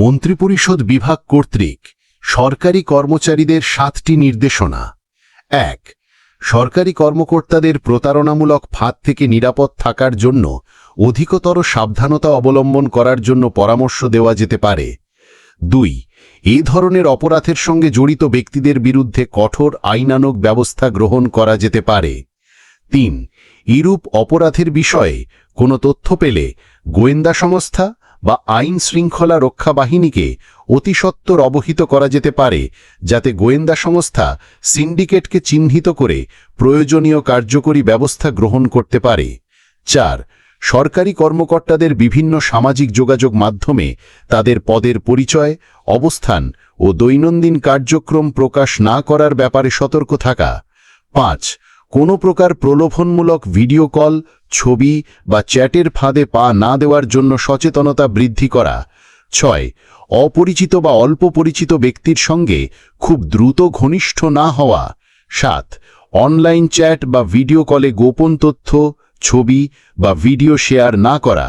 মন্ত্রিপরিষদ বিভাগ কর্তৃক সরকারি কর্মচারীদের সাতটি নির্দেশনা। এক, সরকারি কর্মকর্তাদের প্রতারণামূলক ফাঁদ থেকে নিরাপদ থাকার জন্য অধিকতর সাবধানতা অবলম্বন করার জন্য পরামর্শ দেওয়া যেতে পারে। দুই এই ধরনের অপরাধের সঙ্গে জড়িত ব্যক্তিদের বিরুদ্ধে কঠোর আইনানুগ ব্যবস্থা গ্রহণ করা যেতে পারে। তিন, এরূপ অপরাধের বিষয়ে কোনো তথ্য পেলে গোয়েন্দা সংস্থা বা আইন শৃঙ্খলা রক্ষা বাহিনীকে অতিসত্বর অবহিত করা যেতে পারে, যাতে গোয়েন্দা সংস্থা সিন্ডিকেটকে চিহ্নিত করে প্রয়োজনীয় কার্যকরী ব্যবস্থা গ্রহণ করতে পারে। চার, সরকারি কর্মকর্তাদের বিভিন্ন সামাজিক যোগাযোগ মাধ্যমে তাদের পদের পরিচয়, অবস্থান ও দৈনন্দিন কার্যক্রম প্রকাশ না করার ব্যাপারে সতর্ক থাকা। পাঁচ কোনো প্রকার প্রলোভনমূলক ভিডিও কল, ছবি বা চ্যাটের ফাঁদে পা না দেওয়ার জন্য সচেতনতা বৃদ্ধি করা। ছয়, অপরিচিত বা অল্প পরিচিত ব্যক্তির সঙ্গে খুব দ্রুত ঘনিষ্ঠ না হওয়া। সাত, অনলাইন চ্যাট বা ভিডিও কলে গোপন তথ্য, ছবি বা ভিডিও শেয়ার না করা।